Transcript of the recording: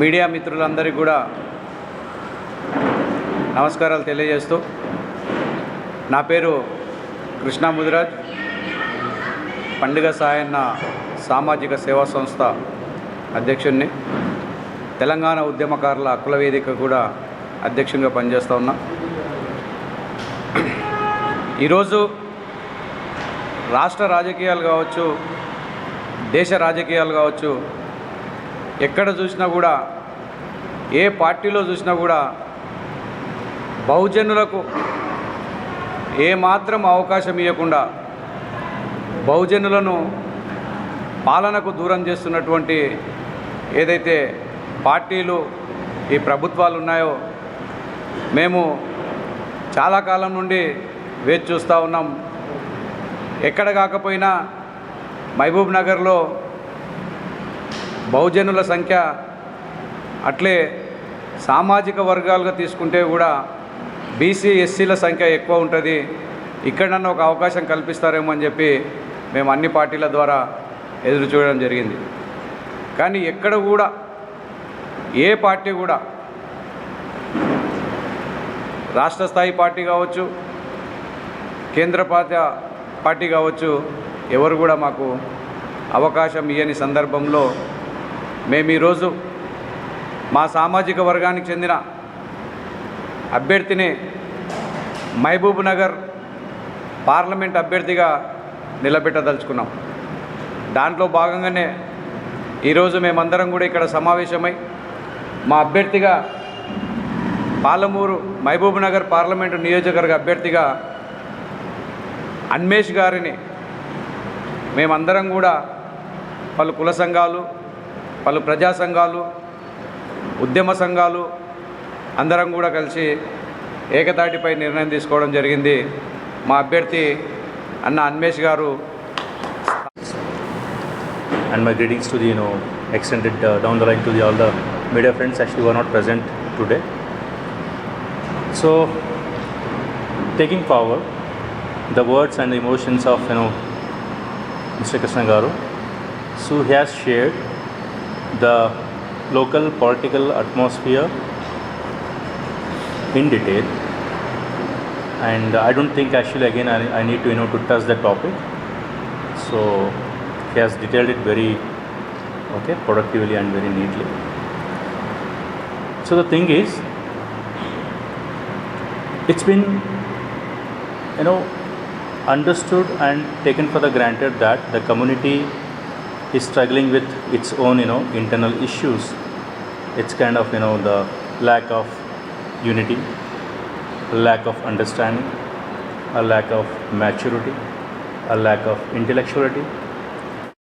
Media మిత్రులందరికీ కూడా నమస్కారాలు తెలియజేస్తూ నా పేరు కృష్ణా ముదిరాజ్. పండుగ సాయన్న సామాజిక సేవా సంస్థ అధ్యక్షుడిని తెలంగాణ ఉద్యమకారుల అక్కుల వేదిక కూడా అధ్యక్షంగా పనిచేస్తూ ఉన్నా. ఈరోజు రాష్ట్ర రాజకీయాలు కావచ్చు దేశ రాజకీయాలు కావచ్చు ఎక్కడ చూసినా కూడా ఏ పార్టీలో చూసినా కూడా బహుజనులకు ఏమాత్రం అవకాశం ఇవ్వకుండా బహుజనులను పాలనకు దూరం చేస్తున్నటువంటి ఏదైతే పార్టీలు ఈ ప్రభుత్వాలు ఉన్నాయో మేము చాలా కాలం నుండి వేచి చూస్తూ ఉన్నాం. ఎక్కడ కాకపోయినా మహబూబ్ నగర్లో బహుజనుల సంఖ్య అట్లే సామాజిక వర్గాలుగా తీసుకుంటే కూడా బీసీ ఎస్సీల సంఖ్య ఎక్కువ ఉంటుంది. ఇక్కడన్నా ఒక అవకాశం కల్పిస్తారేమో అని చెప్పి మేము అన్ని పార్టీల ద్వారా ఎదురు చూడడం జరిగింది. కానీ ఎక్కడ కూడా ఏ పార్టీ కూడా రాష్ట్ర స్థాయి పార్టీ కావచ్చు కేంద్ర పార్టీ పార్టీ కావచ్చు ఎవరు కూడా మాకు అవకాశం ఇవ్వని సందర్భంలో మేము ఈరోజు మా సామాజిక వర్గానికి చెందిన అభ్యర్థిని మహబూబ్ నగర్ పార్లమెంట్ అభ్యర్థిగా నిలబెట్టదలుచుకున్నాం. దాంట్లో భాగంగానే ఈరోజు మేమందరం కూడా ఇక్కడ సమావేశమై మా అభ్యర్థిగా పాలమూరు మహబూబ్ నగర్ పార్లమెంటు నియోజకవర్గ అభ్యర్థిగా అన్మేష్ గారిని మేమందరం కూడా పలు కుల సంఘాలు పలు ప్రజా సంఘాలు ఉద్యమ సంఘాలు అందరం కూడా కలిసి ఏకతాటిపై నిర్ణయం తీసుకోవడం జరిగింది. మా అభ్యర్థి అన్న అన్మేష్ గారు and my greetings to the you know extended down the line to the all the media friends actual were not present today so taking power the words and emotions of you know mr so he has shared the local political atmosphere in detail. And i don't think actually again i, I need to you know to touch that topic. So he has detailed it very okay productively and very neatly. So the thing is it's been you know understood and taken for the granted that the community is struggling with its own you know internal issues. It's kind of you know the lack of unity lack of understanding a lack of maturity a lack of intellectuality